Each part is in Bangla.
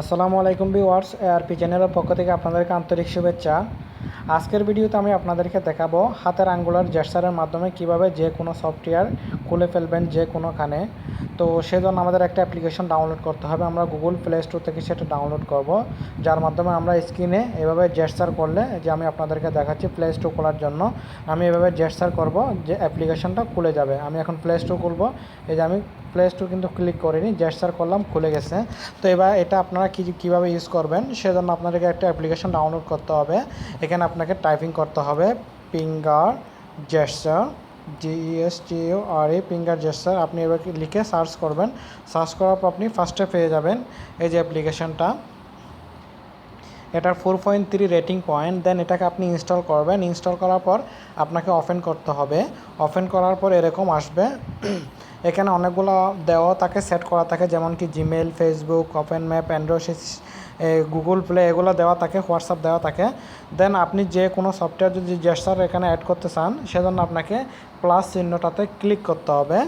আসসালামু আলাইকুম ভিউয়ার্স এআরপি চ্যানেলের পক্ষ থেকে আপনাদেরকে আন্তরিক শুভেচ্ছা। আজকের ভিডিওতে আমি আপনাদেরকে দেখাবো হাতের আঙ্গুলার জেস্টারের মাধ্যমে কীভাবে যে কোনো সফটওয়্যার খুলে ফেলবেন যে কোনোখানে তো সেজন্য আমাদের একটা অ্যাপ্লিকেশন ডাউনলোড করতে হবে। আমরা গুগল প্লে স্টোর থেকে সেটা ডাউনলোড করব, যার মাধ্যমে আমরা স্ক্রিনে এভাবে জেস্টার করলে যে আমি আপনাদেরকে দেখাচ্ছি প্লে স্টোর খোলার জন্য, আমি এভাবে জেস্টার করব যে অ্যাপ্লিকেশনটা খুলে যাবে। আমি এখন প্লে স্টোর খুলবো, এই যে আমি প্লে স্টোর কিন্তু ক্লিক করিনি জেস্টার করলাম, খুলে গেছে। তো এবার এটা আপনারা কী, কীভাবে ইউজ করবেন, সেজন্য আপনাদেরকে একটা অ্যাপ্লিকেশন ডাউনলোড করতে হবে। এখানে আপনাকে টাইপিং করতে হবে পিঙ্গার জেস্টার জিএস টিও আর এ ফিঙ্গার জেস্টার আপনি এবার লিখে সার্চ করবেন। সার্চ করার পর আপনি ফার্স্টে পেয়ে যাবেন এই যে অ্যাপ্লিকেশনটা এটার four point three rating point then এটাকে আপনি ইনস্টল করবেন। ইনস্টল করার পর আপনাকে ওপেন করতে হবে। ওপেন করার পর এরকম আসবে। এখানে অনেকগুলো দেওয়া থাকে সেট করা থাকে যেমন কি Gmail Facebook open map Android Google play এগুলো দেওয়া থাকে হোয়াটসঅ্যাপ দেওয়া থাকে। দেন আপনি যে কোনো সফটওয়্যার যদি জেস্টার এখানে অ্যাড করতে চান, সেজন্য আপনাকে প্লাস চিহ্নটাতে ক্লিক করতে হবে।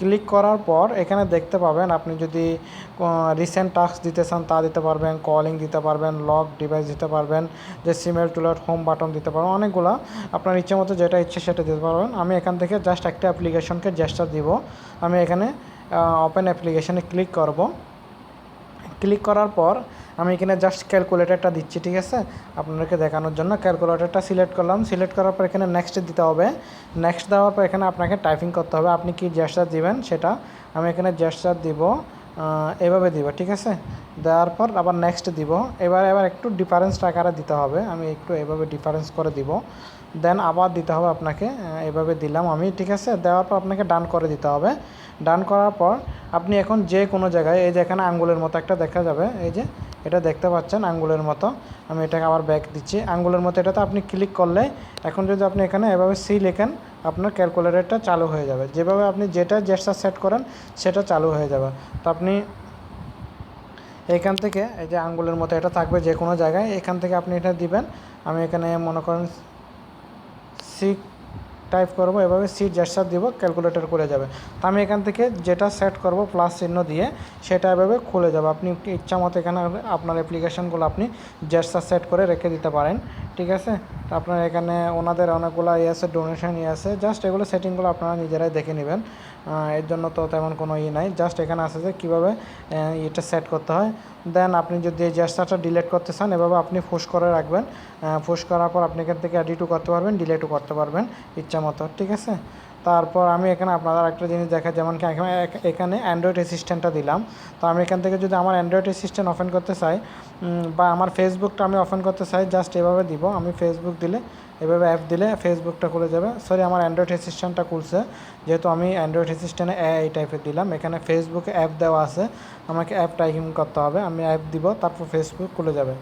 ক্লিক করার পর এখানে দেখতে পাবেন আপনি যদি রিসেন্ট টাস্ক দিতে চান তা দিতে পারবেন কলিং দিতে পারবেন লক ডিভাইস দিতে পারবেন, যে সিমেল টুলার হোম বাটন দিতে পারবেন, অনেকগুলো আপনার ইচ্ছে মতো যেটা ইচ্ছে সেটা দিতে পারবেন। আমি এখান থেকে জাস্ট একটা অ্যাপ্লিকেশনকে জেস্টার দিব। আমি এখানে ওপেন অ্যাপ্লিকেশনে ক্লিক করব। ক্লিক করার পর আমি এখানে জাস্ট ক্যালকুলেটারটা দিচ্ছি, ঠিক আছে? আপনাদেরকে দেখানোর জন্য ক্যালকুলেটারটা সিলেক্ট করলাম। সিলেক্ট করার পর এখানে নেক্সট দিতে হবে। নেক্সট দেওয়ার পর এখানে আপনাকে টাইপিং করতে হবে। আপনি কি জেস্টার দিবেন সেটা? আমি এখানে জেস্টার দিব এভাবে দিব, ঠিক আছে? দেওয়ার পর আবার নেক্সট দিব। এবার এবার একটু ডিফারেন্স আকারে দিতে হবে। আমি একটু এভাবে ডিফারেন্স করে দিব। দেন আবার দিতে হবে আপনাকে এভাবে দিলাম আমি, ঠিক আছে? দেওয়ার পর আপনাকে ডান করে দিতে হবে। ডান করার পর আপনি এখন যে কোনো জায়গায়, এই যে এখানে আঙ্গুলের মতো একটা দেখা যাবে, এই যে এটা দেখতে পাচ্ছেন আঙ্গুলের মতো। আমি এটাকে আবার ব্যাক দিচ্ছি। আঙ্গুলের মতো এটাতে আপনি ক্লিক করলে এখন যদি আপনি এখানে এভাবে সি লেখেন, আপনার ক্যালকুলেটরটা চালু হয়ে যাবে। যেভাবে আপনি যেটা জেস্টার সেট করেন, সেটা চালু হয়ে যাবে। তো আপনি এখান থেকে এই যে আঙ্গুলের মতো এটা থাকবে যে কোনো জায়গায়, এখান থেকে আপনি এটা দিবেন। আমি এখানে মনে করেন সি টাইপ করব, এভাবে সিট জেস্টার দিব ক্যালকুলেটর করে যাবে। তো আমি এখান থেকে যেটা সেট করব প্লাস চিহ্ন দিয়ে, সেটা এভাবে খুলে যাবে। আপনি ইচ্ছা মতো এখানে আপনার অ্যাপ্লিকেশনগুলো আপনি জেস্টার সেট করে রেখে দিতে পারেন। ঠিক আছে? তো আপনার এখানে ওনাদের অনেকগুলো ইয়ে আছে ডোনেশন ইয়ে আছে জাস্ট এগুলো সেটিংগুলো আপনারা নিজেরাই দেখে নেবেন। এর জন্য তো তেমন কোনো ই নাই। জাস্ট এখানে আছে যে কীভাবে এটা সেট করতে হয়। দেন আপনি যদি এই ডিলেট করতে চান, এভাবে আপনি ফুস করে রাখবেন। ফুস করার পর আপনি এখান থেকে এডিটও করতে পারবেন ডিলেটও করতে পারবেন, ইচ্ছা মতো। ঠিক আছে? তারপর আমি এখানে আপনাদের একটা জিনিস দেখা যেমন কি এখানে এখানে অ্যান্ড্রয়েড অ্যাসিস্ট্যান্টটা দিলাম। তো আমি এখান থেকে যদি আমার অ্যান্ড্রয়েড অ্যাসিস্ট্যান্ট ওপেন করতে চাই বা আমার ফেসবুকটা আমি ওপেন করতে চাই জাস্ট এভাবে দিব। আমি ফেসবুক দিলে, এভাবে অ্যাপ দিলে ফেসবুকটা খুলে যাবে। সরি আমার অ্যান্ড্রয়েড অ্যাসিস্ট্যান্টটা খুলছে। যেহেতু আমি অ্যান্ড্রয়েড অ্যাসিস্ট্যান্টে এই টাইপের দিলাম, এখানে ফেসবুকে অ্যাপ দেওয়া আছে। আমাকে অ্যাপ টাইপিং করতে হবে। আমি অ্যাপ দিব, তারপর ফেসবুক খুলে যাবে।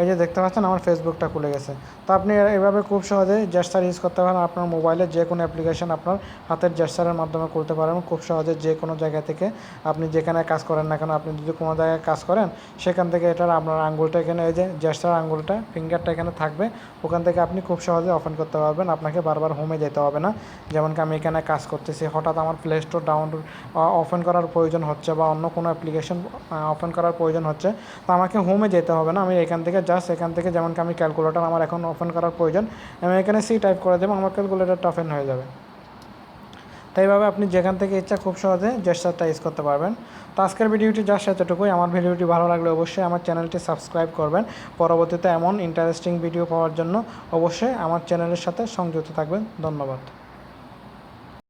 এই যে দেখতে পাচ্ছেন, আমার ফেসবুকটা খুলে গেছে। তো আপনি এভাবে খুব সহজে জেস্টার ইউজ করতে পারেন আপনার মোবাইলে যে কোনো অ্যাপ্লিকেশন আপনার হাতের জেস্টারের মাধ্যমে করতে পারেন। খুব সহজে যে কোনো জায়গা থেকে আপনি যেখানে কাজ করেন না কেন, আপনি যদি কোনো জায়গায় কাজ করেন, সেখান থেকে এটার আপনার আঙ্গুলটা এখানে, এই যে জেস্টার আঙ্গুলটা ফিঙ্গারটা এখানে থাকবে। ওখান থেকে আপনি খুব সহজে ওপেন করতে পারবেন। আপনাকে বারবার হোমে যেতে হবে না। যেমন কি আমি এখানে কাজ করতেছি, হঠাৎ আমার প্লে স্টোর ডাউনলোড ওপেন করার প্রয়োজন হচ্ছে বা অন্য কোনো অ্যাপ্লিকেশন ওপেন করার প্রয়োজন হচ্ছে, তো আমাকে হোমে যেতে হবে না। আমি এখান থেকে জাস্ট এখান থেকে যেমন আমি ক্যালকুলেটার আমার এখন ওপেন করার প্রয়োজন, আমি এখানে সি টাইপ করে দেবো, আমার ক্যালকুলেটারটা ওপেন হয়ে যাবে। তাই এইভাবে আপনি যেখান থেকে ইচ্ছা খুব সহজে জেস্টারটা ইউজ করতে পারবেন। তো আজকের ভিডিওটি জাস্ট এতটুকুই। আমার ভিডিওটি ভালো লাগলে অবশ্যই আমার চ্যানেলটি সাবস্ক্রাইব করবেন। পরবর্তীতে এমন ইন্টারেস্টিং ভিডিও পাওয়ার জন্য অবশ্যই আমার চ্যানেলের সাথে সংযুক্ত থাকবেন। ধন্যবাদ।